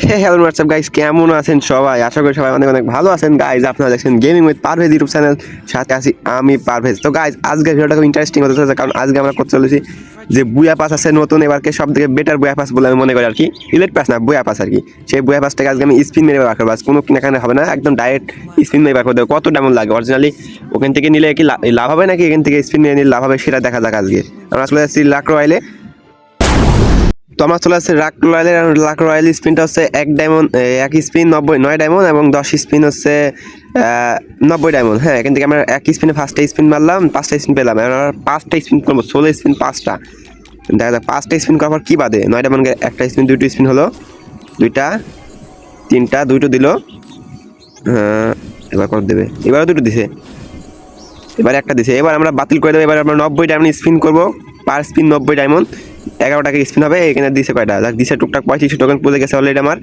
Hello WhatsApp guys কেমন আছেন সবাই? আশা করি সবাই অনেক অনেক ভালো আছেন। গাইজ আপনারা দেখছেন gaming with Parvez YouTube channel সাথে আছি আমি পারভেজ তো গাইজ আজকের ভিডিওটা খুব ইন্টারেস্টিং হতে চলেছে, কারণ আজকে আমরা করতে চলেছি যে বুয়া পাস আছে নতুন, এবারকে সব থেকে বেটার বুয়া পাস বলে আমি মনে করি আর কি। ইলেট পাস না, বুয়া পাস আর কি। সেই বুয়া পাসটাকে আজকে আমি স্পিন মেরে বার করব। কোনো কিনাখানে হবে না, একদম ডাইরেক্ট স্পিন মেরে বার করে দেবো কত ডায়মন্ড লাগে। অরিজিনালি ওখান থেকে নিলে কি লাভ হবে নাকি? এখান থেকে স্পিন মেরে নিলে লাভ হবে, সেটা দেখা যাক আজকে। আমরা চলে যাচ্ছি লাক রয়েলে তো আমার চলে আসছে রাক রয়্যালের আর লাক রয়্যাল স্পিনটা হচ্ছে এক ডায়মন্ড এক স্পিন নব্বই, নয় ডায়মন্ড এবং দশ স্পিন হচ্ছে নব্বই ডায়মন্ড হ্যাঁ এখান থেকে আমরা এক স্পিনে ফার্স্টটা স্পিন মারলাম, পাঁচটা স্পিন পেলাম। আমরা পাঁচটা স্পিন করব, ষোলো স্পিন পাঁচটা। দেখা যাক, পাঁচটা স্পিন করার পর কী বাদে? নয় ডায়মন্ড একটা স্পিন দুইটো স্পিন হলো। দুইটা, তিনটা, দুইটো দিল। এবার কত দেবে? এবারও দুটো দিছে। এবার একটা দিছে। এবার আমরা বাতিল করে দেবো। এবার আমরা নব্বই ডায়মন্ড স্পিন করব। পার স্পিন নব্বই ডায়মন্ড এগারো টাকা স্পিন হবে, এখানে দিছে কয়টা? দেখ দিছে টুকটাক পঁয়ত্রিশ টোকেন পড়ে গেছে অলরেডি আমার।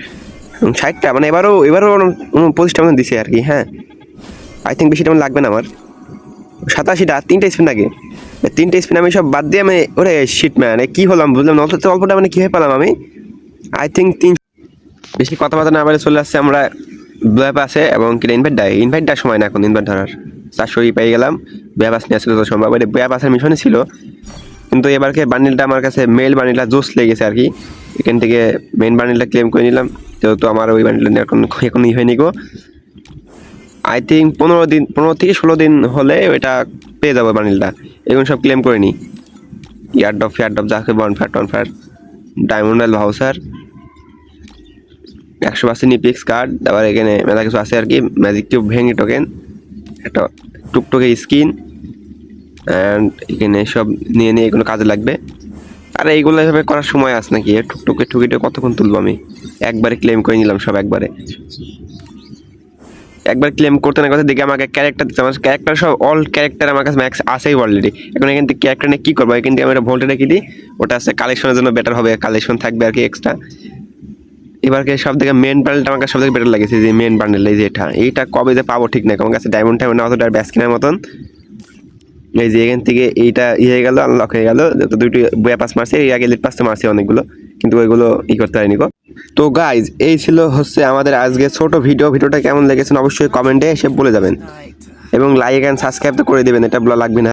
ষাটটা মানে এবারও এবারও পঁচিশটা মতন দিছে আর কি হ্যাঁ। আই থিঙ্ক বেশি টাইম লাগবে না আমার। সাতাশিটা, তিনটা স্পিন লাগে তিনটে স্পিন আমি সব বাদ দিয়ে আমি, ওরে শিট ম্যান কী হলাম, বুঝলাম অল্প অল্পটা মানে কীভাবে পেলাম আমি? আই থিঙ্ক তিন বেশি কথাবার্তা না বলে চলে আসছে আমরা ব্যাপ আছে এবং কিনা ইনভাইট দেয়? ইনভাইট দেওয়ার সময় না এখন ইনভাইট ধরার। চারশো পেয়ে গেলাম। ব্যাপ নিয়ে আসলে তো সম্ভব এটা আসার মিশনে ছিল। কিন্তু এবারকে বান্ডিলটা আমার কাছে মেল বান্ডিলটা জোস লেগেছে আর কি। এখান থেকে মেন বান্ডিলটা ক্লেম করে নিলাম। যেহেতু আমার ওই বান্ডিলটা এখন এখন ই হয়নি গো। আই থিঙ্ক পনেরো দিন পনেরো থেকে ষোলো দিন হলে ওইটা পেয়ে যাব বান্ডিলটা। এগুলো সব ক্লেম করে নিই ইয়ারড অফ যাকে বন ফ্যাট টন ফ্যাট ডায়মন্ড ডায়মন্ডাল ভাউসার একশো পার্সেন্ট ইপিক্স কার্ড তারপর এখানে মেলা কিছু আছে আর কি। ম্যাজিক কিউব ভেঙে টোকেন একটা টুকটুকে স্কিন অ্যান্ড এখানে সব নিয়ে নিয়ে এগুলো কাজে লাগবে। আর এইগুলো এভাবে করার সময় আছে নাকি? টুকটুকে টুকিটে কতক্ষণ তুলবো আমি? একবারে ক্লেম করে নিলাম সব একবারে। একবার ক্লেম করতে না কথা দেখে আমাকে ক্যারেক্টার দিচ্ছে। আমার ক্যারেক্টার সব অল ক্যারেক্টার আমার কাছে ম্যাক্স আসেই অলরেডি এখন এখান থেকে ক্যারেক্টার নিয়ে কী করব? এখান থেকে আমি একটা ভোল্টে রেখে দিই। ওটা আছে কালেকশনের জন্য বেটার হবে। কালেকশন থাকবে আর কি এক্সট্রা এবারকে সব থেকে মেন বান্ডেলটা আমার কাছে সব থেকে বেটার লাগেছে, যে মেন বান্ডেল এই যে এটা। এইটা কবে যে পাবো ঠিক না আমার কাছে ডায়মন্ড টাইমন্ড না অতটা ব্যাস কেনার মতন। এই যে এখান থেকে এইটা ইয়ে হয়ে গেল আনলক হয়ে গেল। তো দুইটি বয়া পাস মারছে এই আগে লিট পাসটা মারছে অনেকগুলো, কিন্তু ওইগুলো ই করতে পারিনি গো। তো গাইজ এই ছিল হচ্ছে আমাদের আজকে ছোট ভিডিও ভিডিওটা কেমন লেগেছে অবশ্যই কমেন্টে এসে বলে যাবেন। এবং লাইক অ্যান্ড সাবস্ক্রাইব তো করে দেবেন, এটা লাগবে না।